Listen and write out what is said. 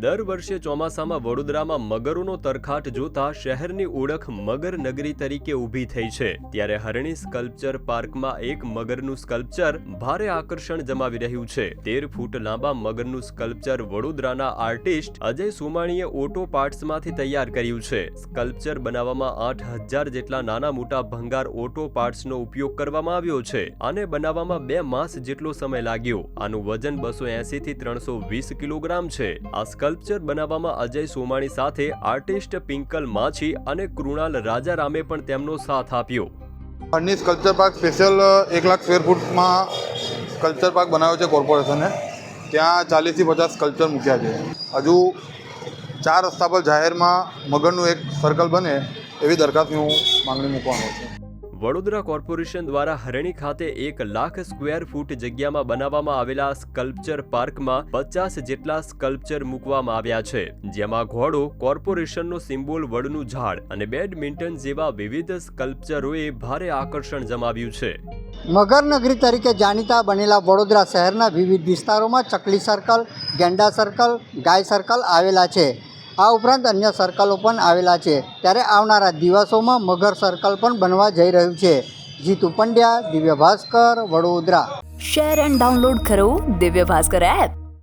દર વર્ષે ચોમાસામાં વડોદરામાં મગરોનો તરખાટ જોતા શહેરની ઓળખ મગર નગરી તરીકે ઊભી થઈ છે. ત્યારે હરણી સ્કલ્પચર પાર્કમાં એક મગરનું સ્કલ્પચર ભારે આકર્ષણ જમાવી રહ્યું છે. તેર ફૂટ લાંબા મગરનું સ્કલ્પચર વડોદરાના આર્ટિસ્ટ અજય સોમાણીએ ઓટો પાર્ટ્સમાંથી તૈયાર કર્યું છે. સ્કલ્પચર બનાવવામાં આઠ હજાર જેટલા નાના મોટા ભંગાર ઓટો પાર્ટ્સનો ઉપયોગ કરવામાં આવ્યો છે. આને બનાવવામાં બે માસ જેટલો સમય લાગ્યો. આનું વજન બસો એસી થી ત્રણસો વીસ કિલોગ્રામ છે. આ સ્કલ્પચર બનાવવામાં અજય સોમાણી સાથે આર્ટિસ્ટ પિંકલ માછી અને કૃણાલ રાજારામે પણ તેમનો સાથ આપ્યો. હરની સ્કલ્પચર પાર્ક સ્પેશિયલ એક લાખ સ્ક્વેર ફૂટમાં સ્કલ્પચર પાર્ક બનાવ્યો છે કોર્પોરેશને. ત્યાં ચાલીસથી પચાસ સ્કલ્પચર મૂક્યા છે. હજુ ચાર રસ્તા પર જાહેરમાં મગરનું એક સર્કલ બને એવી દરખાસ્તની હું માંગણી મૂકવાનો છું. વડોદરા કોર્પોરેશન દ્વારા હરણી ખાતે એક લાખ સ્ક્વેર ફૂટ જગ્યામાં બનાવવામાં આવેલા સ્કલ્પચર પાર્કમાં પચાસ જેટલા સ્કલ્પચર મૂકવામાં આવ્યા છે. જેમાં ઘોડો, કોર્પોરેશનનો સિમ્બોલ, વડનું ઝાડ અને બેડમિન્ટન જેવા વિવિધ સ્કલ્પચરોએ ભારે આકર્ષણ જમાવ્યું છે. મગરનગરી તરીકે જાણીતા બનેલા વડોદરા શહેરના વિવિધ વિસ્તારોમાં ચકલી સર્કલ ગેંડા સર્કલ ગાય સર્કલ આવેલા છે. આ ઉપરાંત અન્ય સર્કલો પણ આવેલા છે. ત્યારે આવનારા દિવસોમાં મગર સર્કલ પણ બનવા જઈ રહ્યું છે. Jitu Pandya, Divya Bhaskar, Vadodara. Share and download કરો દિવ્ય ભાસ્કર એપ.